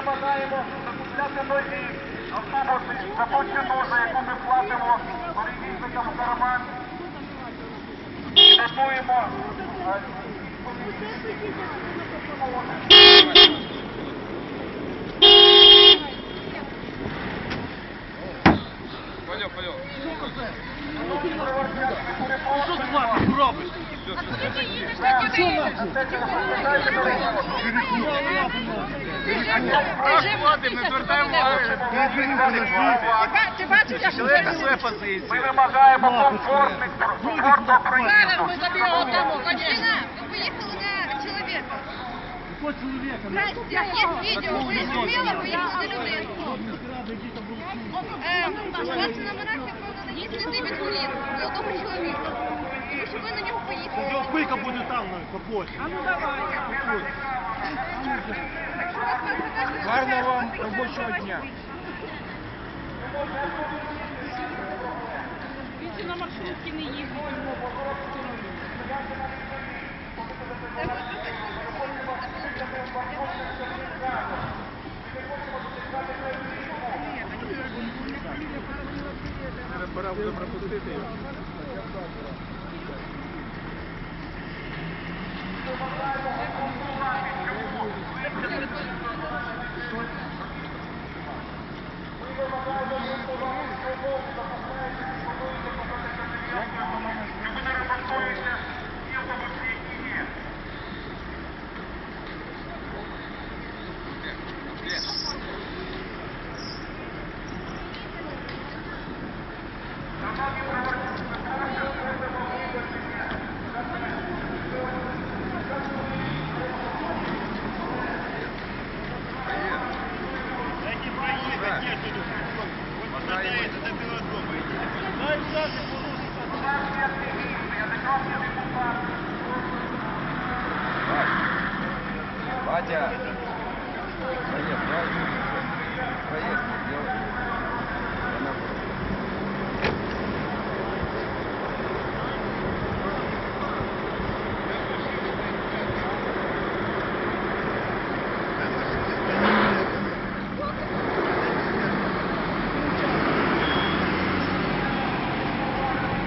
вимагаємо запускати нові автобуси за за яку ми платимо перевізникам карман. Готуємо Пойдем, пойдем. Що з вами робиш? Проходимо, не звертаємо уваги. Ти бачиш, я Чоловіка своя позиція. Ми вимагаємо комфортних комфортного проїзду. Ми тобі отдамо, конечно. Вы поехали на чоловіка? Здрасте, есть видео, ви зробили, поїхали на людину. Е, У вас на номерах, як правда, є сліди від колін молодого чоловіка. Тому що ви на нього поїхали. Його пика буде там на капоті. А ну давай. Гарного вам робочого дня. Він на маршрутці не їздить. Пора вже пропустити. Які Дай взяти